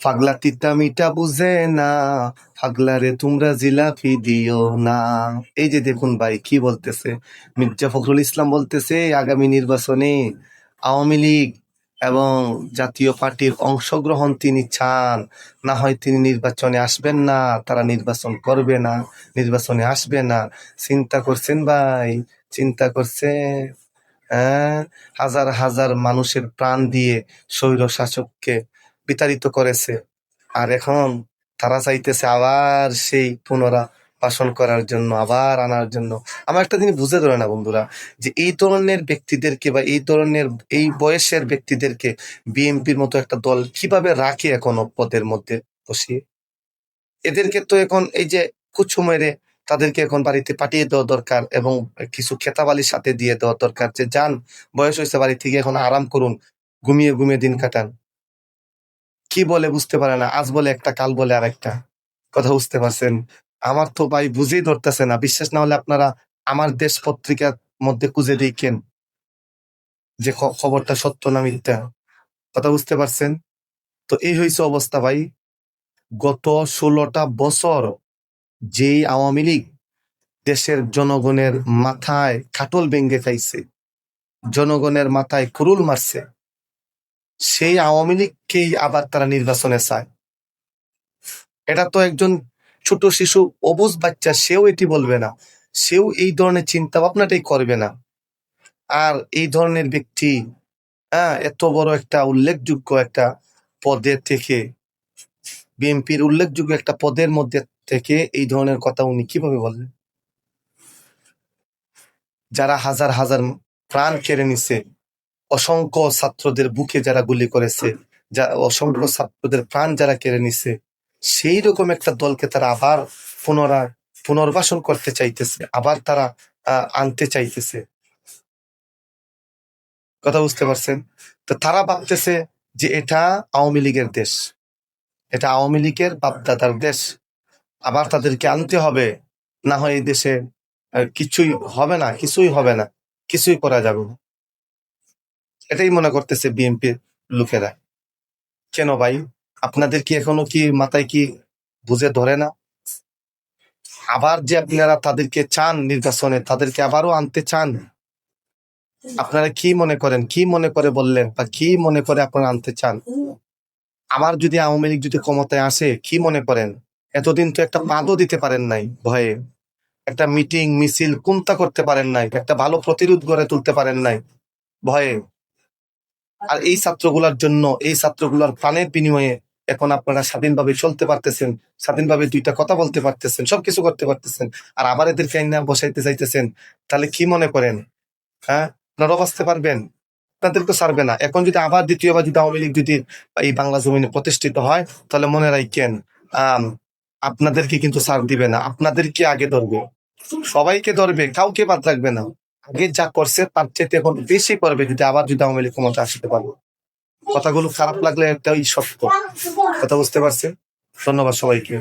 পাগলা তিতা মিটা বুঝে না পাগলারে তোমরা জিলাপি দিও না। এই যে দেখুন ভাই, কি বলতেছে? মির্জা ফখরুল ইসলাম বলতেছে, আগামী নির্বাচনে আওয়ামী লীগ এবং জাতীয় পার্টির অংশগ্রহণ তিনি চান। না হয় তিনি নির্বাচনে আসবেন না, তারা নির্বাচন করবে না, নির্বাচনে আসবে না। চিন্তা করছেন ভাই, চিন্তা করছেন হ্যাঁ? হাজার হাজার মানুষের প্রাণ দিয়ে স্বৈর শাসককে বিতাড়িত করেছে। আর এখন তারা চাইতেছে আবার সেই পুনরা বাসন করার জন্য, আবার আনার জন্য। আমার একটা জিনিস বুঝে ধরে না বন্ধুরা, যে এই ধরনের ব্যক্তিদেরকে বা এই ধরনের, এই বয়সের ব্যক্তিদেরকে বিএনপির মতো একটা দল কীভাবে রাখে এখন পদের মধ্যে বসিয়ে? এদেরকে তো এখন এই যে কুচু মেরে তাদেরকে এখন বাড়িতে পাঠিয়ে দেওয়া দরকার এবং কিছু খেতাবালির সাথে দিয়ে দেওয়া দরকার যে, যান, বয়স হয়েছে বাড়ি থেকে, এখন আরাম করুন, ঘুমিয়ে ঘুমিয়ে দিন কাটান। কি বলে বুঝতে পারে না, আজ বলে একটা, কাল বলে আর একটা কথা বুঝতে পারছেন? আমার তো ভাই বুঝেই ধরতেছে না। বিশ্বাস না হলে আপনারা আমার দেশ পত্রিকার মধ্যে খুঁজে দেখেন যে খবরটা সত্য না মিথ্যা। কথা বুঝতে পারছেন? তো এই হয়েছে অবস্থা ভাই। গত ষোলোটা বছর যেই আওয়ামী লীগ দেশের জনগণের মাথায় খাটল ভেঙ্গে খাইছে, জনগণের মাথায় কুরুল মারছে সেই আওয়ামী লীগকেই আবার তারা নির্বাচনে চায়। এটা তো একজন ছোট শিশু, অবুজ বাচ্চা, সেও এটি বলবে না। সেও এই ধরনের চিন্তা ভাবনাটাই করবে না। আর এই ধরনের ব্যক্তি হ্যাঁ এত বড় একটা উল্লেখযোগ্য একটা পদে থেকে, বিএনপির উল্লেখযোগ্য একটা পদের মধ্যে থেকে এই ধরনের কথা উনি কীভাবে বললেন? যারা হাজার হাজার প্রাণ কেড়ে নিছে অসংখ্য ছাত্রদের বুকে যারা গুলি করেছে, যা অসংখ্য ছাত্রদের প্রাণ যারা কেড়ে নিছে সেই রকম একটা দলকে তারা আবার পুনরায় পুনর্বাসন করতে চাইতেছে, আবার তারা আনতে চাইতেছে। কথা বুঝতে পারছেন? তো তারা ভাবতেছে যে এটা আওয়ামী লীগের দেশ। এটা আওয়ামী লীগের বাপদাদার দেশ। আবার তাদেরকে আনতে হবে। না হয় এই দেশে কিছুই হবে না, কিছুই হবে না, কিছুই করা যাবে না। এটাই মনে করতেছে বিএনপির লোকেরা। কেন ভাই? আপনাদের কি এখনও কি মাথায় কি বুঝে ধরে না? আবার যে আপনারা তাদেরকে চান নির্বাচনে, তাদেরকে আবারও আনতে চান, আপনারা কি মনে করেন? কি মনে করে বললেন বা কি মনে করে আপনারা আনতে চান? আবার যদি আওয়ামী লীগ যদি ক্ষমতায় আসে, কি মনে করেন? এতদিন তো একটা পাদও দিতে পারেন নাই ভয়ে। একটা মিটিং, মিছিল কোনটা করতে পারেন নাই। একটা ভালো প্রতিরোধ গড়ে তুলতে পারেন নাই ভয়ে। আর এই ছাত্রগুলার জন্য, এই ছাত্রগুলার প্রাণের বিনিময়ে এখন আপনারা স্বাধীনভাবে চলতে পারতেছেন, স্বাধীনভাবে দুইটা কথা বলতে পারতেছেন, সবকিছু করতে পারতেছেন। আর আবার এদেরকে আইনা বসাইতে চাইতেছেন, তাহলে কি মনে করেন? হ্যাঁ? আপনারা বাঁচতে পারবেন। আপনাদের তো ছাড়বে না। এখন যদি আবার দ্বিতীয়বার যদি আওয়ামী লীগ যদি এই বাংলা জমিনে প্রতিষ্ঠিত হয়, তাহলে মনে রাখেন আপনাদেরকে কিন্তু ছাড় দিবে না। আপনাদেরকে আগে ধরবে। সবাইকে ধরবে, কাউকে বাদ রাখবে না। আগে যা করছে, তার চেয়ে এখন বেশি করবে যদি আবার যদি আওয়ামী লীগ ক্ষমতা আসতে পারব কথাগুলো খারাপ লাগলে একটাই সত্য। কথা বুঝতে পারছে ধন্যবাদ সবাইকে।